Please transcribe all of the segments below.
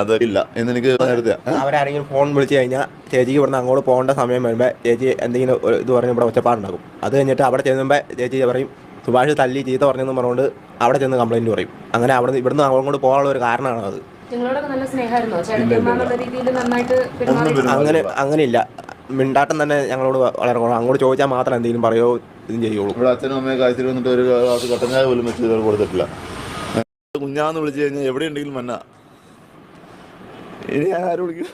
അതില്ല എന്നെനിക്ക് അവരാരെങ്കിലും ഫോൺ വിളിച്ചു കഴിഞ്ഞാൽ ചേച്ചിക്ക് ഇവിടുന്ന് അങ്ങോട്ട് പോകേണ്ട സമയം വരുമ്പോൾ ചേച്ചി എന്തെങ്കിലും ഒരു ഇത് പറഞ്ഞ് ഇവിടെ ഒച്ചപ്പാടുണ്ടാക്കും അത് കഴിഞ്ഞിട്ട് അവിടെ ചെന്നുമ്പോൾ ചേച്ചി പറയും സുഭാഷ് തല്ലി ചീത്ത പറഞ്ഞെന്ന് പറഞ്ഞുകൊണ്ട് അവിടെ ചെന്ന് കംപ്ലൈന്റ് പറയും. അങ്ങനെ അവിടെ ഇവിടുന്ന് അങ്ങോട്ട് പോകാനുള്ള ഒരു കാരണമാണ് അത്. അങ്ങനെ അങ്ങനെയില്ല. മിണ്ടാട്ടം തന്നെ ഞങ്ങളോട് വളരെ കുറവ്. അങ്ങോട്ട് ചോദിച്ചാൽ മാത്രം എന്തെങ്കിലും പറയോ ഇതും ചെയ്യുള്ളൂ. ഇവിടെ അച്ഛനും അമ്മയും കാഴ്ചയിൽ വന്നിട്ട് ഒരു പോലും വെച്ച് ഇതുവരെ കൊടുത്തിട്ടില്ല. കുഞ്ഞാന്ന് വിളിച്ചു കഴിഞ്ഞാൽ എവിടെ ഉണ്ടെങ്കിലും മന്ന ഇനി ഞാൻ ആരും വിളിക്കും?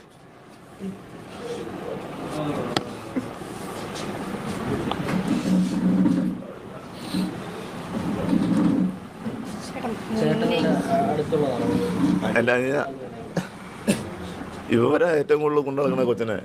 അല്ല ഇവരാ ഏറ്റവും കൂടുതൽ കൊണ്ടു നടക്കുന്ന കൊച്ചനെ.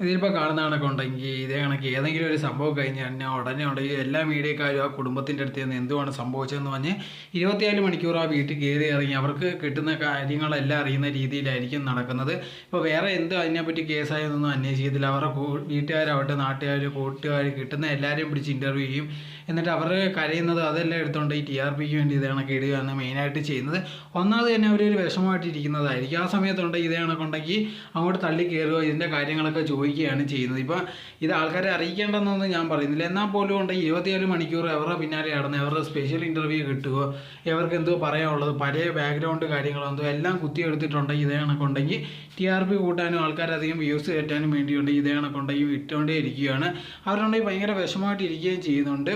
ഇതിലിപ്പോൾ കാണുന്ന കണക്ക് ഉണ്ടെങ്കിൽ ഇതേ കണക്ക്. ഏതെങ്കിലും ഒരു സംഭവം കഴിഞ്ഞാൽ ഞാൻ ഉടനെ ഉണ്ടെങ്കിൽ എല്ലാ മീഡിയക്കാരും ആ കുടുംബത്തിന്റെ അടുത്ത് നിന്ന് എന്തുവാണ് സംഭവിച്ചതെന്ന് പറഞ്ഞ് ഇരുപത്തിനാല് മണിക്കൂർ ആ വീട്ടിൽ കയറി ഇറങ്ങി അവർക്ക് കിട്ടുന്ന കാര്യങ്ങളെല്ലാം അറിയുന്ന രീതിയിലായിരിക്കും നടക്കുന്നത്. ഇപ്പോൾ വേറെ എന്ത് അതിനെപ്പറ്റി കേസായതൊന്നും അന്വേഷിക്കത്തില്ല. അവരുടെ വീട്ടുകാരാവട്ടെ നാട്ടുകാർ കൂട്ടുകാർ കിട്ടുന്ന എല്ലാവരെയും പിടിച്ച് ഇന്റർവ്യൂ ചെയ്യും. എന്നിട്ട് അവർ കരയുന്നത് അതെല്ലാം എടുത്തുകൊണ്ട് ഈ ടി ആർ പിക്ക് വേണ്ടി ഇതേ കണക്ക് ഇടുകയാണ് മെയിനായിട്ട് ചെയ്യുന്നത്. ഒന്നാമത് തന്നെ അവരൊരു വിഷമമായിട്ടിരിക്കുന്നതായിരിക്കും. ആ സമയത്തുണ്ടെങ്കിൽ ഇതേ കണക്കുണ്ടെങ്കിൽ അങ്ങോട്ട് തള്ളി കയറുക ഇതിന്റെ കാര്യങ്ങളൊക്കെ ചോദിക്കുകയാണ് ചെയ്യുന്നത്. ഇപ്പോൾ ഇത് ആൾക്കാരെ അറിയിക്കേണ്ടെന്നൊന്നും ഞാൻ പറയുന്നില്ല. എന്നാൽ പോലും ഉണ്ട് ഇരുപത്തിയേഴ് മണിക്കൂർ അവരുടെ പിന്നാലെ നടന്ന് അവരുടെ സ്പെഷ്യൽ ഇന്റർവ്യൂ കിട്ടുകയോ ഇവർക്ക് എന്തോ പറയാനുള്ളത് പഴയ ബാക്ക്ഗ്രൗണ്ട് കാര്യങ്ങളോ എന്തോ എല്ലാം കുത്തിയെടുത്തിട്ടുണ്ടെങ്കിൽ ഇതേ കണക്കുണ്ടെങ്കിൽ ടി ആർ പി കൂട്ടാനും ആൾക്കാരധികം വ്യൂസ് കയറ്റാനും വേണ്ടിയുണ്ട് ഇതേ കണക്കുണ്ടെങ്കിൽ ഇട്ടുകൊണ്ടേ ഇരിക്കുകയാണ് അവരുണ്ടെങ്കിൽ ഭയങ്കര വിഷമമായിട്ട് ഇരിക്കുകയും ചെയ്യുന്നുണ്ട്.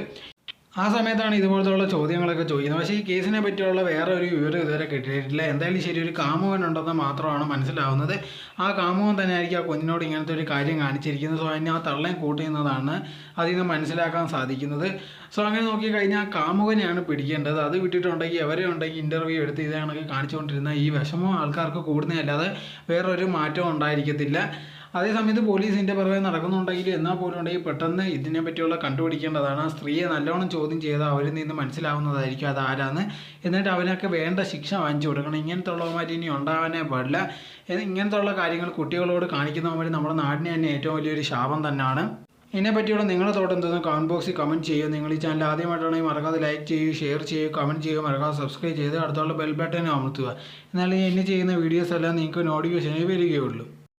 ആ സമയത്താണ് ഇതുപോലത്തുള്ള ചോദ്യങ്ങളൊക്കെ ചോദിക്കുന്നത്. പക്ഷേ ഈ കേസിനെ പറ്റിയുള്ള വേറെ ഒരു വിവരം ഇതുവരെ കിട്ടിയിട്ടില്ല. എന്തായാലും ശരി ഒരു കാമുകൻ ഉണ്ടെന്ന് മാത്രമാണ് മനസ്സിലാവുന്നത്. ആ കാമുകൻ തന്നെ ആയിരിക്കും ആ കുഞ്ഞിനോട് ഇങ്ങനത്തെ ഒരു കാര്യം കാണിച്ചിരിക്കുന്നത്. സോ അതിനെ ആ തള്ളയും കൂട്ടുന്നതാണ് അതിൽ നിന്ന് മനസ്സിലാക്കാൻ സാധിക്കുന്നത്. സോ അങ്ങനെ നോക്കിക്കഴിഞ്ഞാൽ ആ കാമുകനെയാണ് പിടിക്കേണ്ടത്. അത് വിട്ടിട്ടുണ്ടെങ്കിൽ എവരെ ഉണ്ടെങ്കിൽ ഇന്റർവ്യൂ എടുത്ത് ഇതേ കാണിച്ചുകൊണ്ടിരുന്ന ഈ വിഷമം ആൾക്കാർക്ക് കൂടുന്നതല്ലാതെ വേറൊരു മാറ്റവും ഉണ്ടായിരിക്കത്തില്ല. അതേ സമയത്ത് പോലീസിന്റെ പുറകെ നടക്കുന്നുണ്ടെങ്കിൽ എന്നാൽ പോലും ഉണ്ടെങ്കിൽ പെട്ടെന്ന് ഇതിനെ പറ്റിയുള്ള കണ്ടുപിടിക്കേണ്ടതാണ്. ആ സ്ത്രീയെ നല്ലോണം ചോദ്യം ചെയ്ത് അവരിൽ നിന്ന് മനസ്സിലാവുന്നതായിരിക്കും അത് എന്നിട്ട് അവനൊക്കെ വേണ്ട ശിക്ഷ വാങ്ങിച്ചു കൊടുക്കണം. ഇങ്ങനത്തെ ഉള്ളവന്മാർ ഇനി ഉണ്ടാവാനേ പാടില്ല. ഇങ്ങനത്തെ ഉള്ള കാര്യങ്ങൾ കുട്ടികളോട് കാണിക്കുന്നവന്മാർ നമ്മുടെ നാടിനെ തന്നെ ഏറ്റവും വലിയൊരു ശാപം തന്നെയാണ്. ഇതിനെ പറ്റിയുള്ള നിങ്ങളുടെ തോട്ടം എന്തെന്ന് കമന്റ് ബോക്സിൽ കമന്റ് ചെയ്യുക. നിങ്ങൾ ഈ ചാനൽ ആദ്യമായിട്ടാണെങ്കിൽ മറക്കാതെ ലൈക്ക് ചെയ്യുക ഷെയർ ചെയ്യുക കമന്റ് ചെയ്യുക. മറക്കാതെ സബ്സ്ക്രൈബ് ചെയ്ത് അടുത്തുള്ള ബെൽ ബട്ടൺ അമർത്തുക. എന്നാലേ എന്നെ ചെയ്യുന്ന വീഡിയോസ് എല്ലാം നിങ്ങൾക്ക് നോട്ടിഫിക്കേഷനായി വരികയുള്ളൂ.